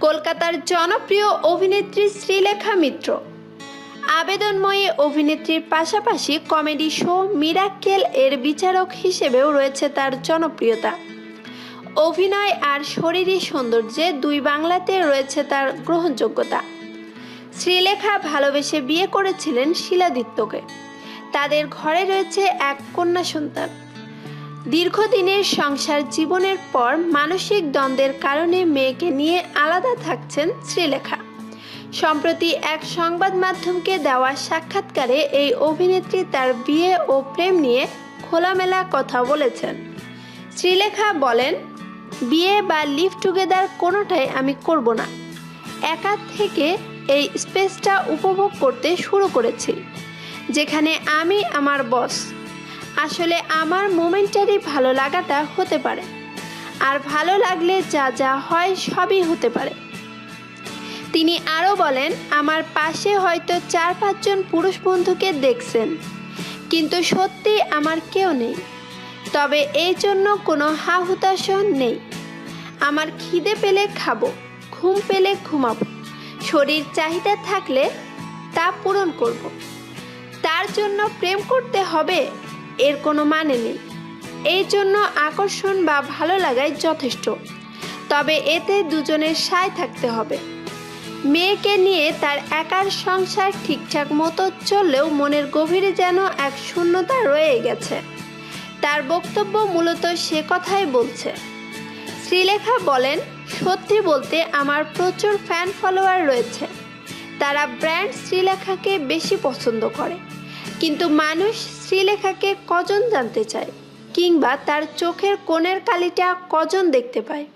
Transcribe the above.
কলকাতার জনপ্রিয় অভিনেত্রী শ্রীলেখা মিত্র। আবেদনময়ী অভিনেত্রীর পাশাপাশি কমেডি শো মিরাক্কেল এর বিচারক হিসেবেও রয়েছে তার জনপ্রিয়তা। অভিনয় আর শরীরী সৌন্দর্যে দুই বাংলাতে রয়েছে তার গ্রহণযোগ্যতা। শ্রীলেখা ভালোবেসে বিয়ে করেছিলেন শিলাদিত্যকে তাদের ঘরে রয়েছে এক কন্যা সন্তান। দীর্ঘদিনের সংসার জীবনের পর মানসিক দ্বন্দ্বের কারণে মেয়েকে নিয়ে আলাদা থাকছেন শ্রীলেখা। সম্প্রতি এক সংবাদ মাধ্যমকে দেওয়া সাক্ষাৎকারে এই অভিনেত্রী তার বিয়ে ও প্রেম নিয়ে খোলামেলা কথা বলেছেন। শ্রীলেখা বলেন, বিয়ে বা লিভ টুগেদার কোনোটাই আমি করব না। একা থেকে এই স্পেসটা উপভোগ করতে শুরু করেছি, যেখানে আমি আমার বস। আসলে আমার মোমেন্টারি ভালো লাগাটা হতে পারে। আর ভালো লাগলে যা যা হয় সবই হতে পারে। তিনি আরও বলেন, আমার পাশে হয়তো চার পাঁচজন পুরুষ বন্ধুকে দেখছেন, কিন্তু সত্যি আমার কেউ নেই। তবে এই জন্য কোনো হা হুতাশন নেই। আমার খিদে পেলে খাব, ঘুম পেলে ঘুমাবো। শরীর চাহিদা থাকলে তা পূরণ করব। তার জন্য প্রেম করতে হবে? এর কোনো মানে নেই। এই জন্য আকর্ষণ বা ভালো লাগাই যথেষ্ট। তবে এতে দুজনের সায় থাকতে হবে। মেয়েকে নিয়ে তার একার সংসার ঠিকঠাক মতো চললেও মনের গভীরে যেন এক শূন্যতা রয়ে গেছে। তার বক্তব্য মূলত সে কথাই বলছে। শ্রীলেখা বলেন, সত্যি বলতে আমার প্রচুর ফ্যান ফলোয়ার রয়েছে। তারা ব্র্যান্ড শ্রীলেখাকে বেশি পছন্দ করে। কিন্তু মানুষ শ্রীলেখাকে কজন জানতে চায়? কিংবা তার চোখের কোণের কালিটা কজন দেখতে পায়?